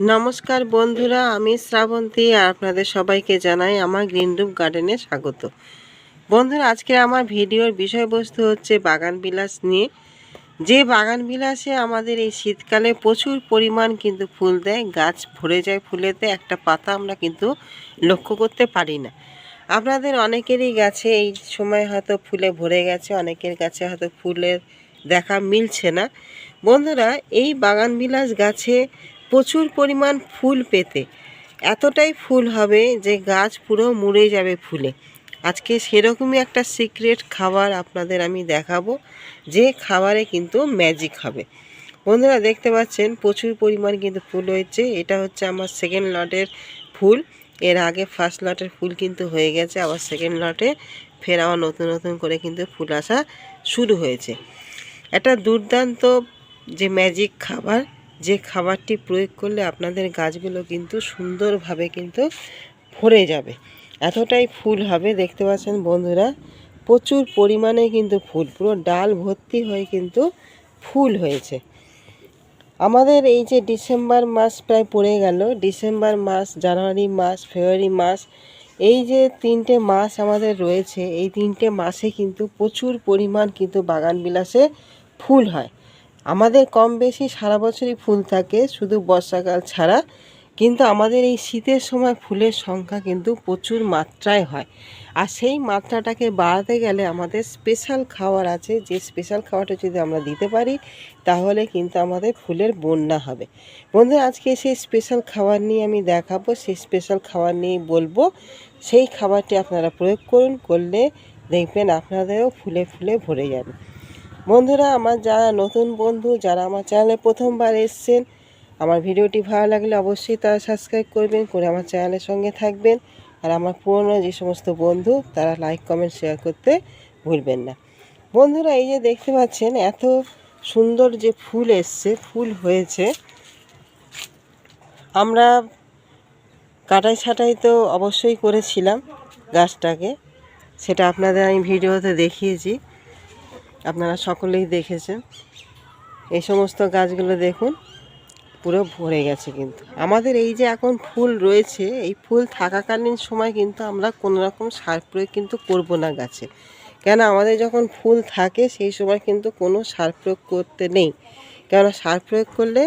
নমস্কার বন্ধুরা, আমি শ্রাবন্তী আর আপনাদের সবাইকে জানাই আমার গ্রিন রুপ গার্ডেনে স্বাগত। বন্ধুরা, আজকে আমার ভিডিওর বিষয়বস্তু হচ্ছে বাগান বিলাস নিয়ে। যে বাগান বিলাসে আমাদের এই শীতকালে প্রচুর পরিমাণ কিন্তু ফুল দেয়, গাছ ভরে যায় ফুলেতে, একটা পাতা আমরা কিন্তু লক্ষ্য করতে পারি না। আপনাদের অনেকেরই গাছে এই সময় হয়তো ফুলে ভরে গেছে, অনেকের গাছে হয়তো ফুলের দেখা মিলছে না। বন্ধুরা, এই বাগান বিলাস গাছে প্রচুর পরিমাণ ফুল পেতে। এতটাই ফুল হবে যে গাছ পুরো মুড়ে যাবে ফুলে। আজকে সেরকমই একটা সিক্রেট খাবার আপনাদের আমি দেখাবো, যে খাবারে কিন্তু ম্যাজিক হবে। বন্ধুরা, দেখতে পাচ্ছেন, প্রচুর পরিমাণ কিন্তু ফুল হয়েছে। এটা হচ্ছে আমার সেকেন্ড লটের ফুল। এর আগে ফার্স্ট লটের ফুল কিন্তু হয়ে গেছে। আবার সেকেন্ড লটে ফের আবার নতুন নতুন করে কিন্তু ফুল আসা শুরু হয়েছে। একটা দুর্দান্ত যে ম্যাজিক খাবার যে খাবারটি প্রয়োগ করলে আপনাদের গাছগুলো কিন্তু সুন্দরভাবে কিন্তু ভরে যাবে। এতটাই ফুল হবে, দেখতে পাচ্ছেন বন্ধুরা? প্রচুর পরিমাণে কিন্তু ফুল, পুরো ডাল ভর্তি হয়ে কিন্তু ফুল হয়েছে। আমাদের এই যে ডিসেম্বর মাস প্রায় পড়ে গেল, ডিসেম্বর মাস, জানুয়ারি মাস, ফেব্রুয়ারি মাস, এই যে তিনটে মাস আমাদের রয়েছে, এই তিনটে মাসে কিন্তু প্রচুর পরিমাণ কিন্তু বাগান বিলাসে ফুল হয়। আমাদের কম বেশি সারা বছরই ফুল থাকে, শুধু বর্ষাকাল ছাড়া। কিন্তু আমাদের এই শীতের সময় ফুলের সংখ্যা কিন্তু প্রচুর মাত্রায় হয়। আর সেই মাত্রাটাকে বাড়াতে গেলে আমাদের স্পেশাল খাবার আছে। যে স্পেশাল খাবারটা যদি আমরা দিতে পারি, তাহলে কিন্তু আমাদের ফুলের বন্যা হবে। বন্ধুরা, আজকে সেই স্পেশাল খাবার নিয়ে আমি দেখাবো। সেই স্পেশাল খাবার নিয়ে বলব, সেই খাবারটি আপনারা প্রয়োগ করুন, করলে দেখবেন আপনাদেরও ফুলে ফুলে ভরে যাবে। বন্ধুরা, আমার যারা নতুন বন্ধু, যারা আমার চ্যানেলে প্রথমবার এসছেন, আমার ভিডিওটি ভালো লাগলে অবশ্যই তারা সাবস্ক্রাইব করবেন, করে আমার চ্যানেলের সঙ্গে থাকবেন। আর আমার পুরনো যে সমস্ত বন্ধু, তারা লাইক কমেন্ট শেয়ার করতে ভুলবেন না। বন্ধুরা, এই যে দেখতে পাচ্ছেন, এত সুন্দর যে ফুল এসছে, ফুল হয়েছে। আমরা কাটাই ছাটাই তো অবশ্যই করেছিলাম গাছটাকে, সেটা আপনাদের আমি ভিডিওতে দেখিয়েছি। আপনারা সকলেই দেখেছেন। এই সমস্ত গাছগুলো দেখুন, পুরো ভরে গেছে কিন্তু। আমাদের এই যে এখন ফুল রয়েছে, এই ফুল থাকাকালীন সময় কিন্তু আমরা কোনো রকম সার প্রয়োগ কিন্তু করব না গাছে। কেন আমাদের যখন ফুল থাকে, সেই সময় কিন্তু কোনো সার প্রয়োগ করতে নেই। কেননা সার প্রয়োগ করলে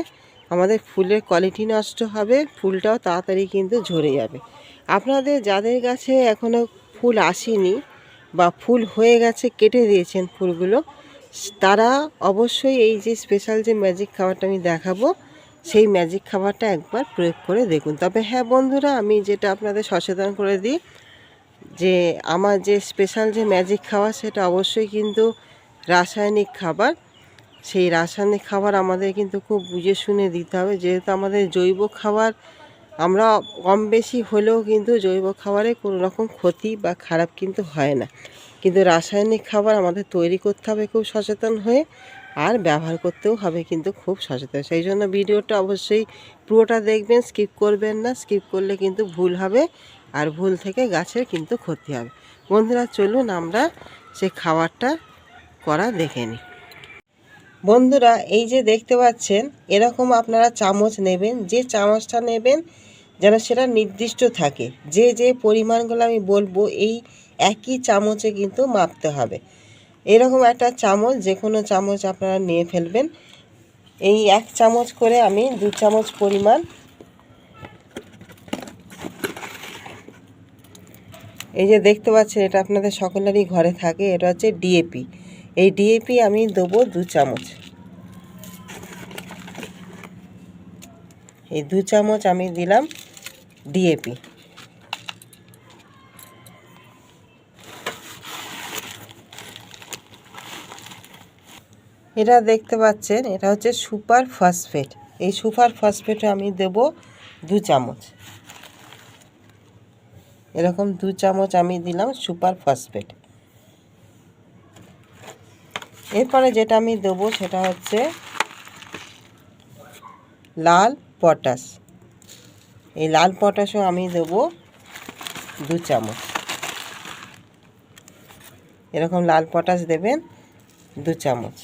আমাদের ফুলের কোয়ালিটি নষ্ট হবে, ফুলটাও তাড়াতাড়ি কিন্তু ঝরে যাবে। আপনাদের, যাদের গাছে এখনও ফুল আসেনি বা ফুল হয়ে গেছে, কেটে দিয়েছেন ফুলগুলো। তারা অবশ্যই এই যে স্পেশাল যে ম্যাজিক খাবারটা আমি দেখাবো, সেই ম্যাজিক খাবারটা একবার প্রয়োগ করে দেখুন। তবে হ্যাঁ বন্ধুরা, আমি যেটা আপনাদের সচেতন করে দিই যে, আমার যে স্পেশাল যে ম্যাজিক খাবার, সেটা অবশ্যই কিন্তু রাসায়নিক খাবার। সেই রাসায়নিক খাবার আমাদের কিন্তু খুব বুঝে শুনে দিতে হবে। যেহেতু আমাদের জৈব খাবার আমরা কম বেশি হলেও কিন্তু জৈব খাবারে কোনো রকম ক্ষতি বা খারাপ কিন্তু হয় না। কিন্তু রাসায়নিক খাবার আমাদের তৈরি করতে হবে খুব সচেতন হয়ে, আর ব্যবহার করতেও হবে কিন্তু খুব সচেতন। সেই জন্য ভিডিওটা অবশ্যই পুরোটা দেখবেন স্কিপ করবেন না। স্কিপ করলে কিন্তু ভুল হবে, আর ভুল থেকে গাছের কিন্তু ক্ষতি হবে। বন্ধুরা, চলুন আমরা সে খাবারটা করা দেখে নিই। বন্ধুরা, এই যে দেখতে পাচ্ছেন, এরকম আপনারা চামচ নেবেন। যে চামচটা নেবেন যেন সেটা নির্দিষ্ট থাকে। যে যে পরিমাণগুলো আমি বলব, এই একই চামচে কিন্তু মাপতে হবে। এরকম একটা চামচ যে কোনো চামচ আপনারা নিয়ে ফেলবেন। এই এক চামচ করে আমি দু চামচ পরিমাণ এই যে দেখতে পাচ্ছেন, এটা আপনাদের সকলেরই ঘরে থাকে, এটা হচ্ছে ডিএপি এই ডিএপি আমি দেবো দু চামচ। এই দু চামচ আমি দিলাম। ডিএপি এটা দেখতে পাচ্ছেন, এটা হচ্ছে সুপার ফসফেট। এই সুপার ফসফেটে আমি দেব দু চামচ। এরকম দু চামচ আমি দিলাম সুপার ফসফেট। এরপরে যেটা আমি দেবো সেটা হচ্ছে লাল পটাশ। এই লাল পটাশও আমি দেবো দু চামচ। এরকম লাল পটাশ দেবেন দু চামচ।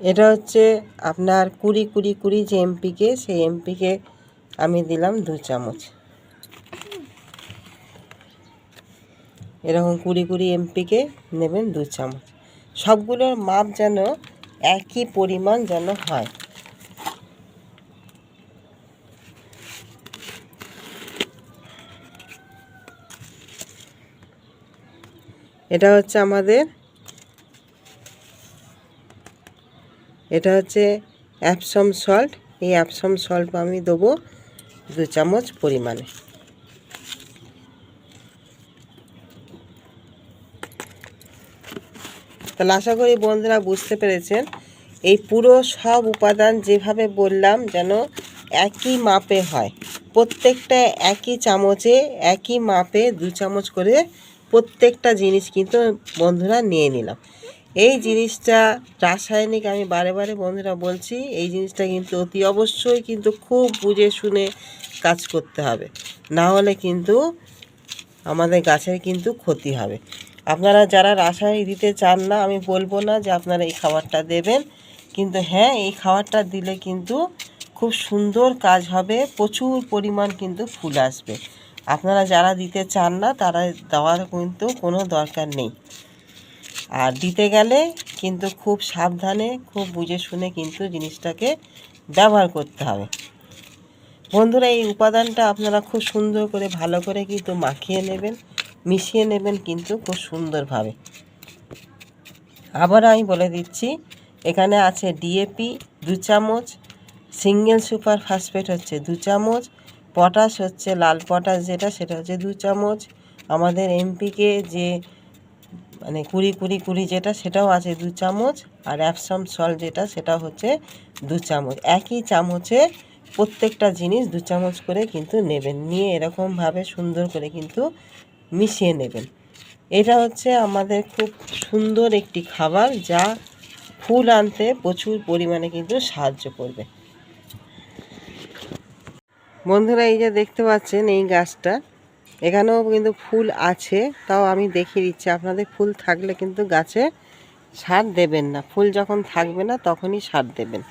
এটা হচ্ছে আপনার কুড়ি কুড়ি কুড়ি যে এমপিকে, সেই এমপিকে আমি দিলাম দু চামচ। এরকম কুড়ি কুড়ি এমপিকে নেবেন দু চামচ। সবগুলোর মাপ যেন একই পরিমাণ যেন হয়। এটা হচ্ছে আমাদের, এটা হচ্ছে অ্যাপসম সল্ট এই অ্যাপসম সল্ট আমি দেবো দু চামচ পরিমাণে। তাহলে আশা করি বন্ধুরা বুঝতে পেরেছেন। এই পুরো সব উপাদান যেভাবে বললাম যেন একই মাপে হয়। প্রত্যেকটা একই চামচে, একই মাপে দু চামচ করে প্রত্যেকটা জিনিস কিন্তু বন্ধুরা নিয়ে নিলাম। এই জিনিসটা রাসায়নিক আমি বারে বারে বন্ধুরা বলছি, এই জিনিসটা কিন্তু অতি অবশ্যই কিন্তু খুব বুঝে শুনে কাজ করতে হবে। না হলে কিন্তু আমাদের গাছের কিন্তু ক্ষতি হবে। আপনারা যারা রাসায়নিক দিতে চান না, আমি বলব না যে আপনারা এই খাবারটা দেবেন। কিন্তু হ্যাঁ এই খাবারটা দিলে কিন্তু খুব সুন্দর কাজ হবে, প্রচুর পরিমাণ কিন্তু ফুল আসবে। আপনারা যারা দিতে চান না, তারা দেওয়ার কিন্তু কোনো দরকার নেই। আর দিতে গেলে কিন্তু খুব সাবধানে, খুব বুঝে শুনে কিন্তু জিনিসটাকে ব্যবহার করতে হবে। বন্ধুরা, এই উপাদানটা আপনারা খুব সুন্দর করে, ভালো করে কিন্তু মাখিয়ে নেবেন। মিশিয়ে নেবেন কিন্তু খুব সুন্দরভাবে। আবার আমি বলে দিচ্ছি, এখানে আছে ডিএপি দু চামচ, সিঙ্গেল সুপার ফসফেট হচ্ছে দু চামচ, পটাশ হচ্ছে লাল পটাশ যেটা, সেটা হচ্ছে দু চামচ। আমাদের এমপিকে যে মানে কুড়ি কুড়ি কুড়ি যেটা, সেটাও আছে দু চামচ, আর অ্যাপসাম সল যেটা সেটা হচ্ছে দু চামচ। একই চামচে প্রত্যেকটা জিনিস দু চামচ করে কিন্তু নেবেন। নিয়ে এরকমভাবে সুন্দর করে কিন্তু মিশিয়ে নেবেন। এটা হচ্ছে আমাদের খুব সুন্দর একটি খাবার যা ফুল আনতে প্রচুর পরিমাণে কিন্তু সাহায্য করবে। বন্ধুরা, এই যে দেখতে পাচ্ছেন এই গাছটা, এখানেও কিন্তু ফুল আছে, তাও আমি দেখিয়ে দিচ্ছি। আপনাদের ফুল থাকলে কিন্তু গাছে সার দেবেন না। ফুল যখন থাকবে না, তখনই সার দেবেন।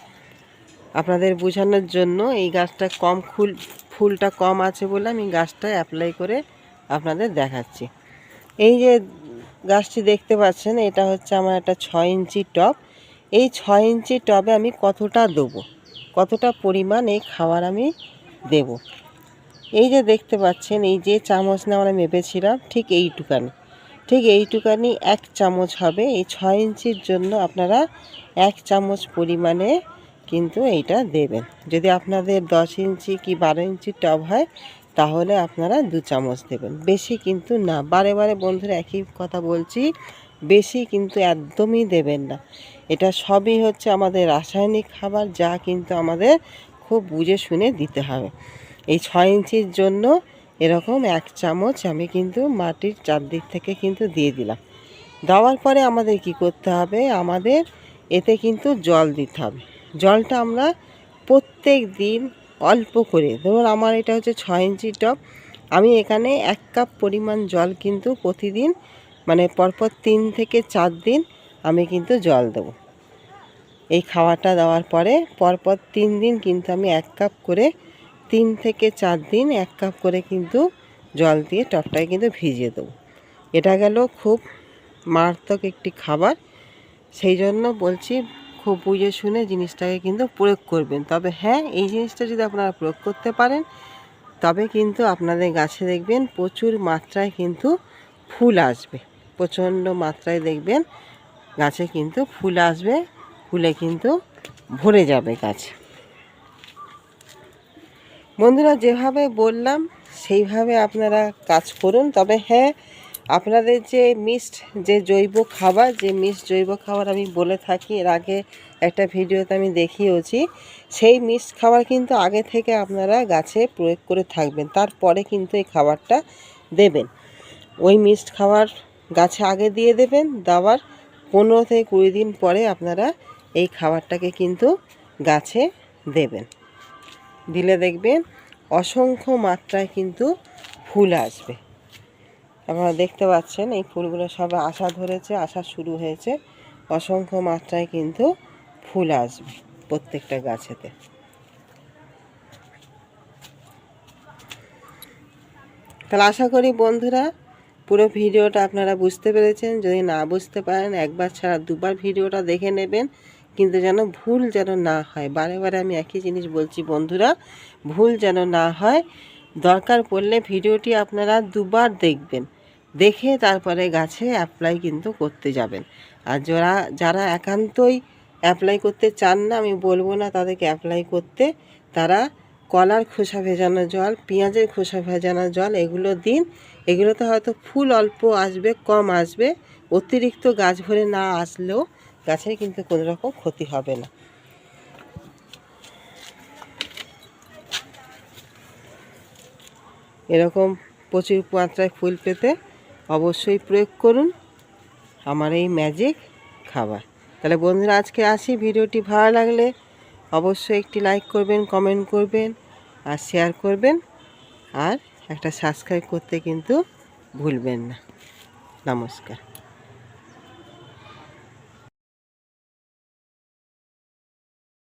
আপনাদের বোঝানোর জন্য এই গাছটা কম ফুল ফুলটা কম আছে বলে আমি গাছটা অ্যাপ্লাই করে আপনাদের দেখাচ্ছি। এই যে গাছটি দেখতে পাচ্ছেন, এটা হচ্ছে আমার একটা ছয় ইঞ্চি টব। এই ছয় ইঞ্চি টবে আমি কতটা দেবো? কতটা পরিমাণ এই খাবার আমি দেব? এই যে দেখতে পাচ্ছেন, এই যে চামচ না আমরা মেপেছিলাম, ঠিক এইটুকানি। ঠিক এইটুকানি এক চামচ হবে। এই ছয় ইঞ্চির জন্য আপনারা এক চামচ পরিমাণে কিন্তু এইটা দেবেন। যদি আপনাদের দশ ইঞ্চি কি বারো ইঞ্চি টব হয়, তাহলে আপনারা দু চামচ দেবেন। বেশি কিন্তু না। বারে বারে বন্ধুরা একই কথা বলছি, বেশি কিন্তু একদমই দেবেন না। এটা সবই হচ্ছে আমাদের রাসায়নিক খাবার, যা কিন্তু আমাদের খুব বুঝে শুনে দিতে হবে। এই ছয় ইঞ্চির জন্য এরকম এক চামচ আমি কিন্তু মাটির চারদিক থেকে কিন্তু দিয়ে দিলাম। দেওয়ার পরে আমাদের কি করতে হবে? আমাদের এতে কিন্তু জল দিতে হবে। জলটা আমরা প্রত্যেক দিন অল্প করে, ধরুন আমার এটা হচ্ছে ছয় ইঞ্চি টব, আমি এখানে এক কাপ পরিমাণ জল কিন্তু প্রতিদিন মানে পরপর তিন থেকে চার দিন আমি কিন্তু জল দেবো। এই খাওয়াটা দেওয়ার পরে পরপর তিন দিন কিন্তু আমি এক কাপ করে, তিন থেকে চার দিন এক কাপ করে কিন্তু জল দিয়ে টবটাকে কিন্তু ভিজিয়ে দেবো। এটা গেল খুব মারাত্মক একটি খাবার, সেই জন্য বলছি খুব বুঝে শুনে জিনিসটাকে কিন্তু প্রয়োগ করবেন। তবে হ্যাঁ এই জিনিসটা যদি আপনারা প্রয়োগ করতে পারেন, তবে কিন্তু আপনাদের গাছে দেখবেন প্রচুর মাত্রায় কিন্তু ফুল আসবে। প্রচণ্ড মাত্রায় দেখবেন গাছে কিন্তু ফুল আসবে, ফুলে কিন্তু ভরে যাবে গাছ। বন্ধুরা, যেভাবে বললাম, সেইভাবে আপনারা কাজ করুন। তবে হ্যাঁ আপনাদের যে মিক্সড যে জৈব খাবার, যে মিক্সড জৈব খাবার আমি বলে থাকি, এর আগে একটা ভিডিওতে আমি দেখিয়েওছি, সেই মিক্সড খাবার কিন্তু আগে থেকে আপনারা গাছে প্রয়োগ করে থাকবেন, তারপরে কিন্তু এই খাবারটা দেবেন। ওই মিক্সড খাবার গাছে আগে দিয়ে দেবেন, দেওয়ার পনেরো থেকে কুড়ি দিন পরে আপনারা এই খাবারটাকে কিন্তু গাছে দেবেন। দিলে দেখবেন অসংখ্য মাত্রায় কিন্তু ফুল আসবে। আপনারা দেখতে পাচ্ছেন, এই ফুলগুলো সবে আসা ধরেছে আসা শুরু হয়েছে। অসংখ্য মাত্রায় কিন্তু ফুল আসবে প্রত্যেকটা গাছেতে। তাহলে আশা করি বন্ধুরা, পুরো ভিডিওটা আপনারা বুঝতে পেরেছেন। যদি না বুঝতে পারেন, একবার ছাড়া দুবার ভিডিওটা দেখে নেবেন। কিন্তু যেন ভুল যেন না হয়, বারে বারে আমি একই জিনিস বলছি বন্ধুরা, ভুল যেন না হয়, দরকার পড়লে ভিডিওটি আপনারা দুবার দেখবেন। দেখে তারপরে গাছে অ্যাপ্লাই কিন্তু করতে যাবেন। আর যারা যারা একান্তই অ্যাপ্লাই করতে চান না, আমি বলব না তাদেরকে অ্যাপ্লাই করতে। তারা কলার খোসা ভেজানো জল, পেঁয়াজের খোসা ভেজানো জল, এগুলো দিন। এগুলোতে হয়তো ফুল অল্প আসবে, কম আসবে। অতিরিক্ত গাছ ভরে না আসলেও গাছের কিন্তু কোনো রকম ক্ষতি হবে না। এরকম প্রচুর মাত্রায় ফুল পেতে অবশ্যই প্রয়োগ করুন আমার এই ম্যাজিক খাবার। তাহলে বন্ধুরা, আজকে আসি। ভিডিওটি ভালো লাগলে অবশ্যই একটি লাইক করবেন কমেন্ট করবেন আর শেয়ার করবেন আর একটা সাবস্ক্রাইব করতে কিন্তু ভুলবেন না। নমস্কার।